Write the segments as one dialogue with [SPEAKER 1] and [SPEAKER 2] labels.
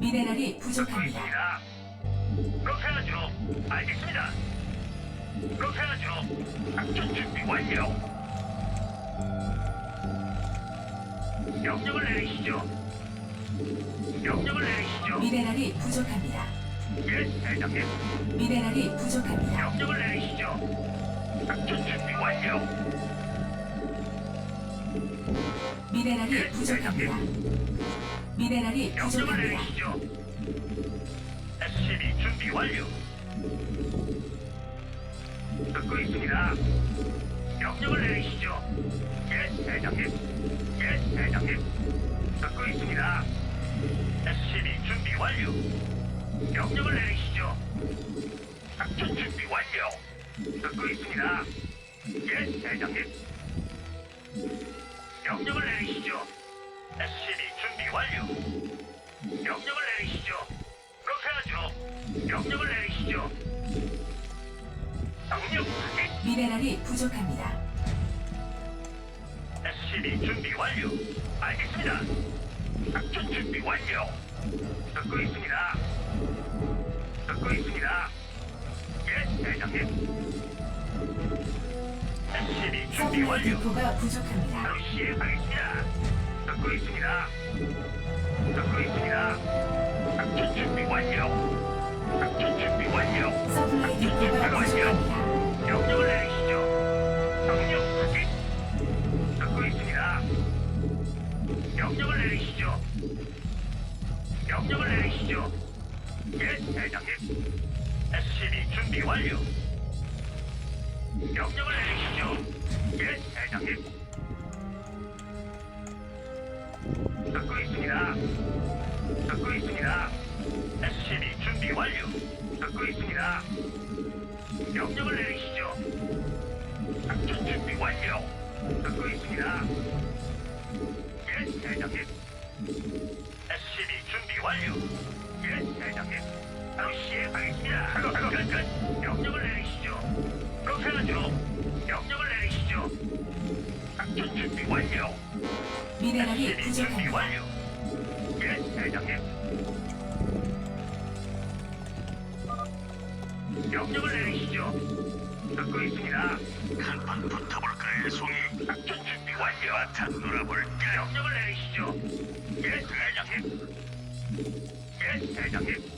[SPEAKER 1] 미네랄이 부족합니다.
[SPEAKER 2] 그렇게 하죠. 알겠습니다. 그렇게 하죠. 작전 준비 완료. 명령을 내리시죠. 명령을 내리시죠.
[SPEAKER 1] 미네랄이 부족합니다.
[SPEAKER 2] 예, 대장님.
[SPEAKER 1] 미네랄이 부족합니다.
[SPEAKER 2] 명령을 내리시죠. 작전 준비 완료.
[SPEAKER 1] 미네랄이 부족합니다. 미네랄이
[SPEAKER 2] 명령을
[SPEAKER 1] 부족합니다.
[SPEAKER 2] 내리시죠. SCB 준비 완료. 듣고 있습니다. 명령을 내리시죠. 예, 대장님. 예, 대장님. 듣고 있습니다. SCB 준비 완료. 명령을 내리시죠. 작전 준비 완료. 듣고 있습니다. 예, 대장님.
[SPEAKER 1] 미네랄이 부족합니다.
[SPEAKER 2] SCB 준비 완료. 알겠습니다. 작전 준비 완료. 듣고 있습니다. 듣고 있습니다. 예, 대장님. SCB 준비
[SPEAKER 1] 서플라이
[SPEAKER 2] 완료.
[SPEAKER 1] 디포가 부족합니다.
[SPEAKER 2] 바로 시행하겠습니다. 듣고 있습니다. 듣고 있습니다. 작전 준비 완료. 작전 준비 완료.
[SPEAKER 1] 서플라이 디포가 부족합니다.
[SPEAKER 2] 명령을 내리시 명령을 내리시죠. 명령을 내리시죠. 예, 대장님. SCB 준비 완료. 명령을 내리시죠. 예, 대장님. 완료. 예, 대장님. 명령을 내리시죠. 듣고 있습니다. 한판 붙어볼까요, 송이? 작전 준비 완료. 한판 놀아볼까? 명령을 내리시죠. 예, 대장님. 예, 대장님.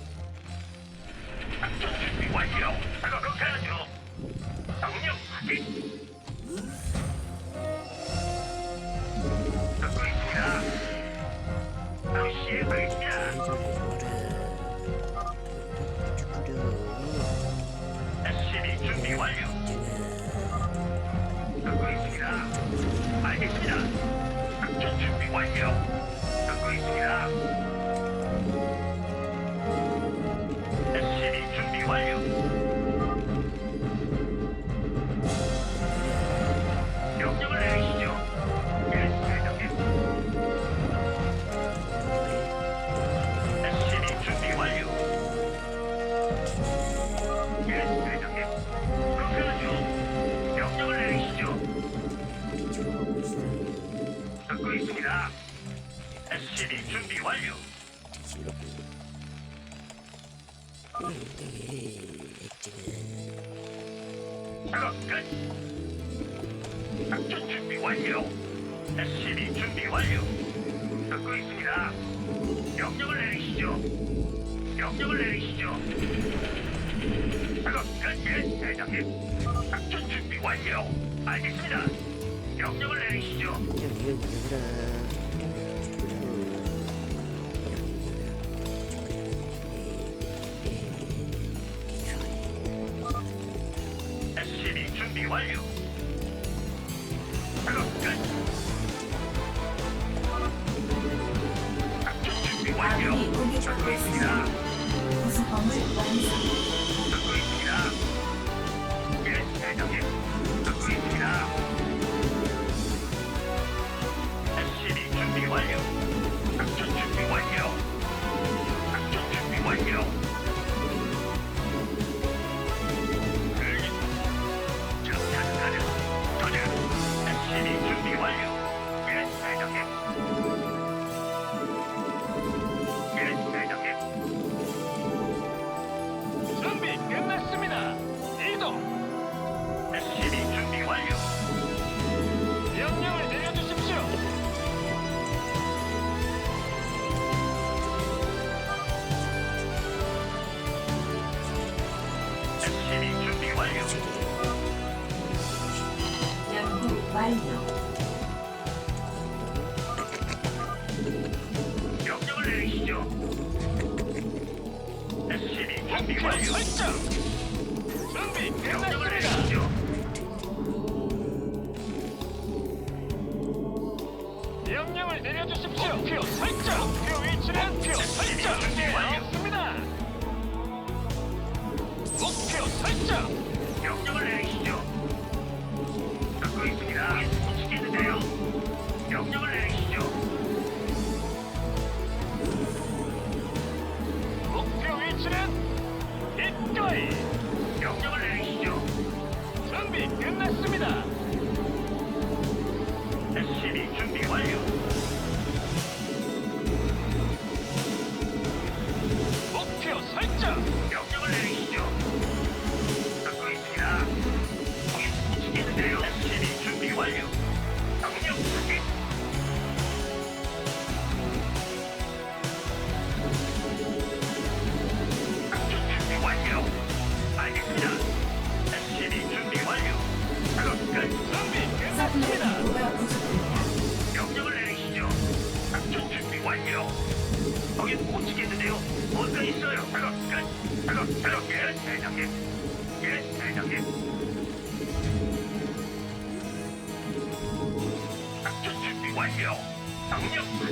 [SPEAKER 2] 작업 끝. 작전 준비 완료. SCB 준비 완료. 듣고 있습니다. 명령을 내리시죠. 명령을 내리시죠. 작업 끝. 예, 대장님. 작전 준비 완료. 알겠습니다. 명령을 내리시죠. 듣고 있습니다.
[SPEAKER 1] 있습니다. 구성범을 완성. 명령을
[SPEAKER 3] 내려주십시오. 목표 설정. 목표 위치는 목표 설정. 문제 없습니다. 목표 설정.
[SPEAKER 1] 명령을 내리시죠. 듣고 있습니다. 움직이는데요. 명령을 내리시죠.
[SPEAKER 3] 목표 위치는 기꺼이.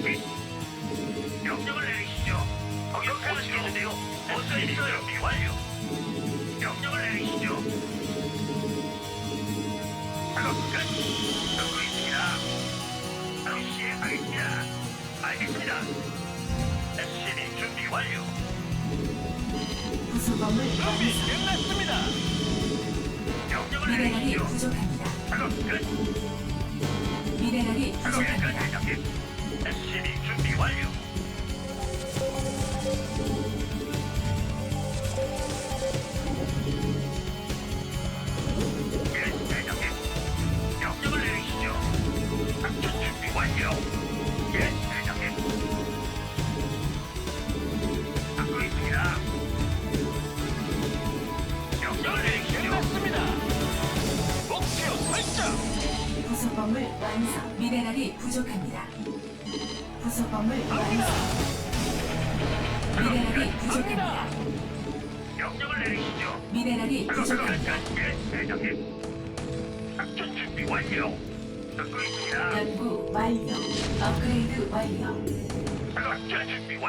[SPEAKER 1] 명령 확인. 명령을 내리시죠. 못 지겠는데요. 뭔가 있어요. 준비 완료. 명령을 내리시죠. 작업 끝. 듣고 있습니다. 바로 시행하겠습니다. 알겠습니다. SCB 준비 완료.
[SPEAKER 4] 부속범을
[SPEAKER 3] 준비. 끝났습니다.
[SPEAKER 1] 명령을
[SPEAKER 4] 미네랄이
[SPEAKER 1] 내리시죠.
[SPEAKER 4] 부족합니다.
[SPEAKER 1] 작업 끝.
[SPEAKER 4] 미네랄이
[SPEAKER 1] 작업 끝.
[SPEAKER 4] 부족합니다.
[SPEAKER 1] 대장님. SCB 준비 완료.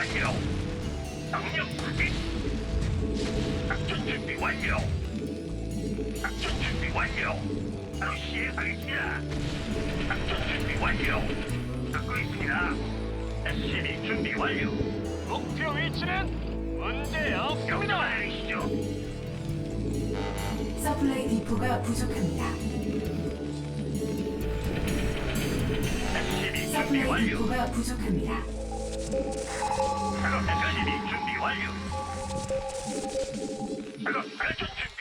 [SPEAKER 1] 완료. 명령 확인. 작전 준비 완료. 작전 준비 완료. 바로 시행하겠습니다. 작전 준비 완료. 듣고 있습니다. SCB 준비 완료.
[SPEAKER 3] 목표 위치는 문제 없습니다.
[SPEAKER 1] 명령을 내리시죠.
[SPEAKER 4] 서플라이 디포가 부족합니다.
[SPEAKER 1] 준비
[SPEAKER 4] 서플라이
[SPEAKER 1] 완료.
[SPEAKER 4] 디포가 부족합니다.
[SPEAKER 1] 작업 SCB 준비 완료. 작업 발전 준비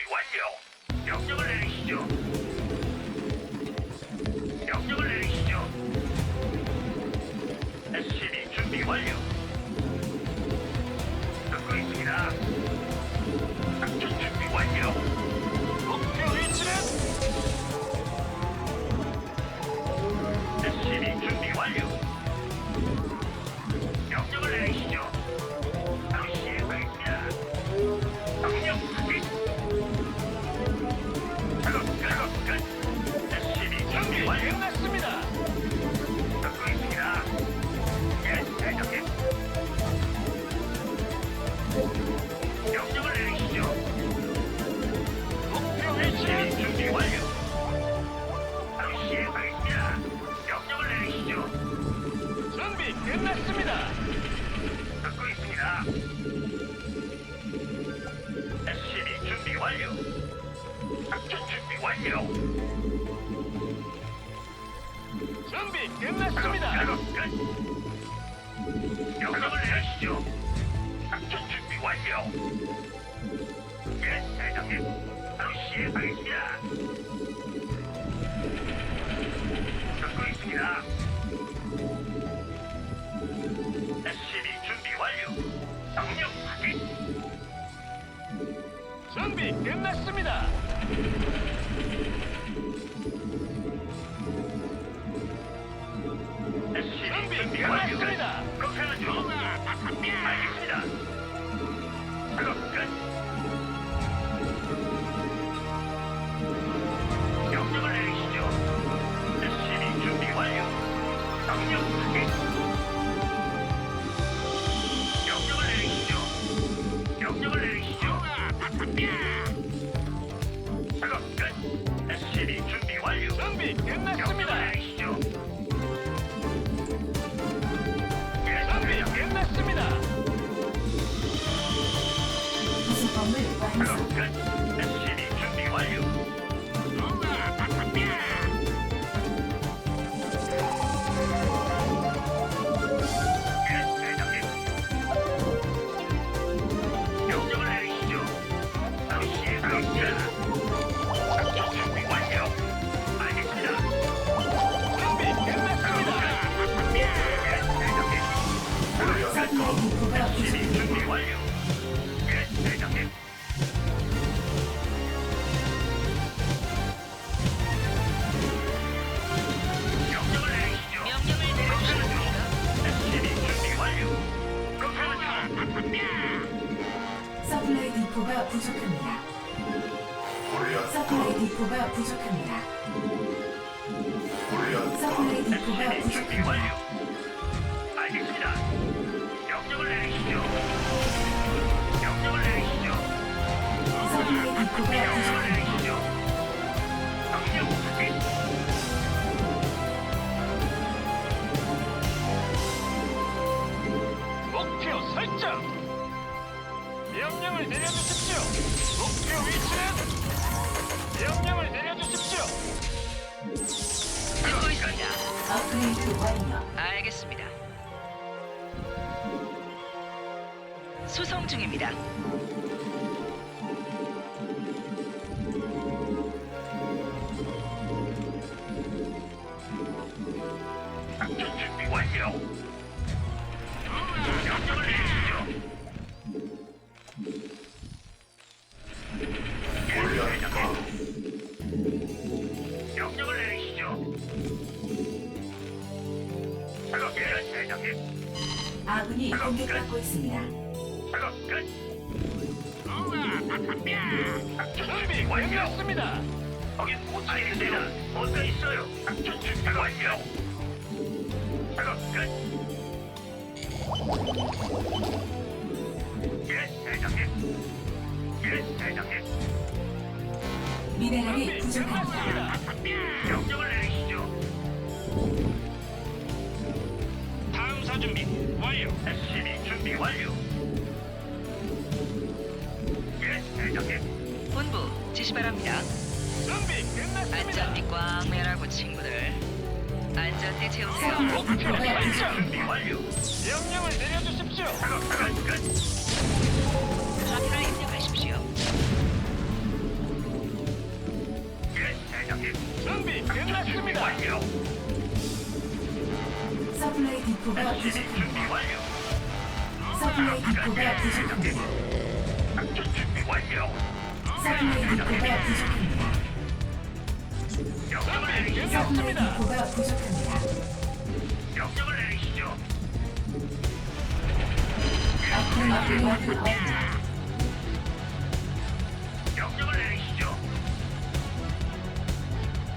[SPEAKER 1] 명령을 내리시죠. 준비
[SPEAKER 3] 끝났습니다.
[SPEAKER 1] 준비 완료. 중입니다. 완료. SCB 준비 완료. 작전 준비 완료.
[SPEAKER 5] 서플라이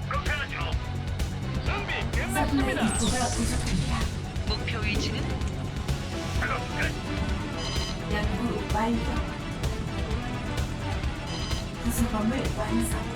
[SPEAKER 1] 그렇게 하죠. 干部
[SPEAKER 5] 班长，他是防
[SPEAKER 1] 备班长。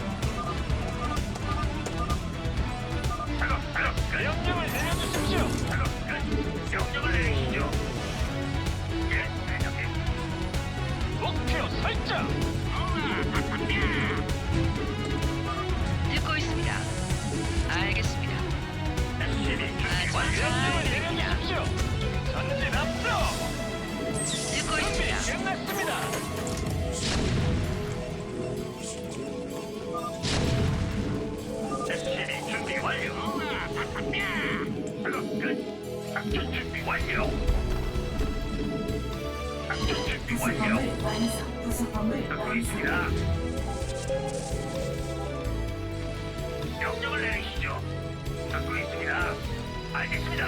[SPEAKER 1] 있습니다. 명령을 내리시죠.
[SPEAKER 6] 듣고 있습니다. 알겠습니다.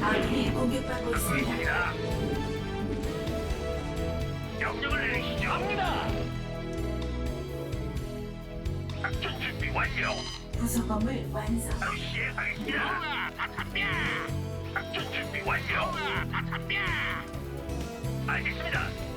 [SPEAKER 5] 아, 예, 공격받고 있습니다.
[SPEAKER 1] 명령을 내리시죠.
[SPEAKER 5] 합니다.
[SPEAKER 1] 작전 준비 완료.
[SPEAKER 5] 구속검을 완성.
[SPEAKER 1] 아, 예,
[SPEAKER 6] 알겠습니다.
[SPEAKER 1] 작전 준비 완료. 알겠습니다.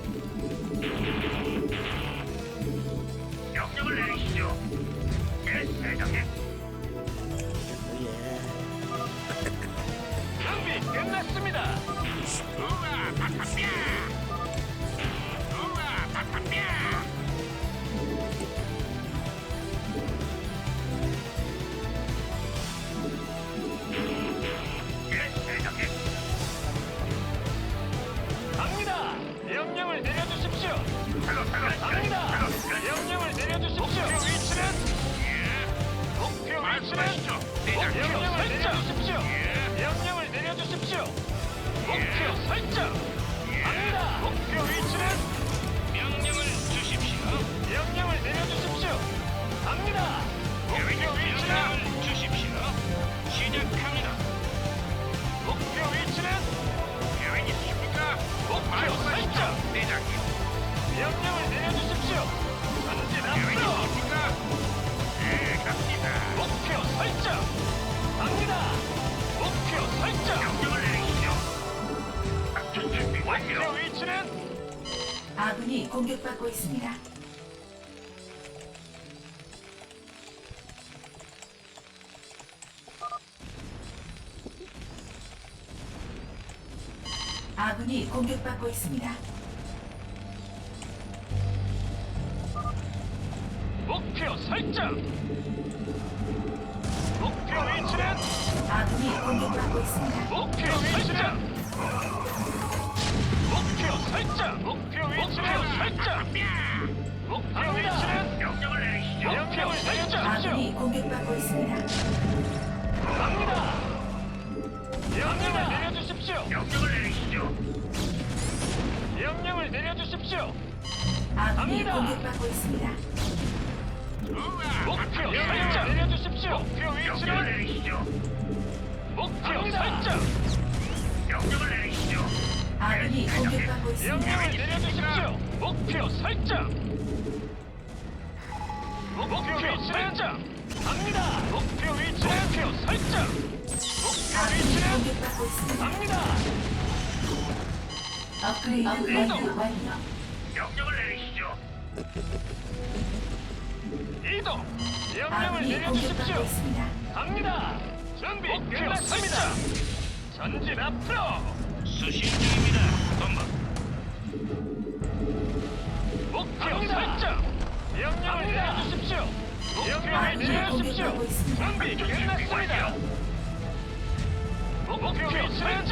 [SPEAKER 1] 아군이 공격받고 있습니다.
[SPEAKER 3] 목표 설정. 목표 위치는
[SPEAKER 1] 아군이 공격받고 있습니다.
[SPEAKER 3] 목표 설정. 목표 설정. 목표 위치는 설정. 목표 위치는
[SPEAKER 2] 명령을 내리시죠.
[SPEAKER 3] 명령을 내려주십시오.
[SPEAKER 1] 아군이 공격받고 있습니다.
[SPEAKER 3] 명령을 내려주십시오.
[SPEAKER 1] 아군이
[SPEAKER 3] 갑니다.
[SPEAKER 1] 공격받고 있습니다.
[SPEAKER 3] 목표 설정. 내려주십시오. 목표
[SPEAKER 2] 명령을
[SPEAKER 3] 위치는
[SPEAKER 2] 내리시죠.
[SPEAKER 3] 목표 설정.
[SPEAKER 2] 명령을 내리시죠.
[SPEAKER 1] 아군이 공격받고 있습니다.
[SPEAKER 3] 명령을 내려주십시오. 목표 설정. 목표 설정. 갑니다. 목표 위치. 목표 설정. 목표
[SPEAKER 1] 아군이
[SPEAKER 3] 위치는
[SPEAKER 1] 공격받고 있습니다.
[SPEAKER 3] 갑니다.
[SPEAKER 1] 업그레이드 완료 완료.
[SPEAKER 2] 명령을 내리시죠.
[SPEAKER 3] 이동. 명령을
[SPEAKER 1] 아군이 공격받고
[SPEAKER 3] 내려주십시오.
[SPEAKER 1] 있습니다.
[SPEAKER 3] 갑니다. 준비 끝났습니다. 전진 앞으로.
[SPEAKER 2] 수신 중입니다. 본부.
[SPEAKER 3] 목표 설정. 명령을 내려주십시오. 명령을
[SPEAKER 1] 아군이
[SPEAKER 3] 내려주십시오.
[SPEAKER 1] 공격받고 있습니다.
[SPEAKER 3] 준비 끝났습니다. 목표 설정.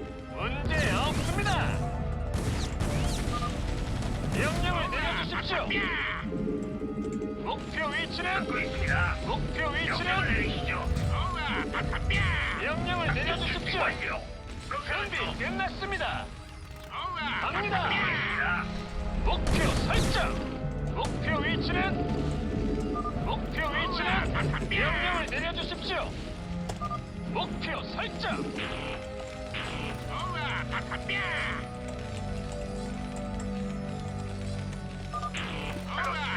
[SPEAKER 3] 문제 없습니다. 명령을 내려주십시오. 목표 위치는
[SPEAKER 2] 듣고 있습니다.
[SPEAKER 3] 목표
[SPEAKER 2] 명령을
[SPEAKER 3] 위치는
[SPEAKER 2] 내리시죠.
[SPEAKER 3] 명령을
[SPEAKER 2] 준비
[SPEAKER 3] 내려주십시오. 준비 끝났습니다. 갑니다.
[SPEAKER 2] 갑니다.
[SPEAKER 3] 목표 설정. 목표 위치는 목표 위치는 명령을 내려주십시오. 목표 설정.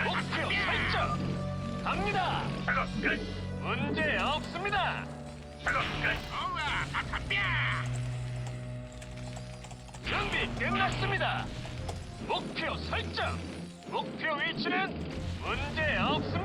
[SPEAKER 3] 목표 설정. 갑니다. 문제 없습니다. 준비 끝났습니다. 목표 설정. 목표 위치는 문제 없습니다.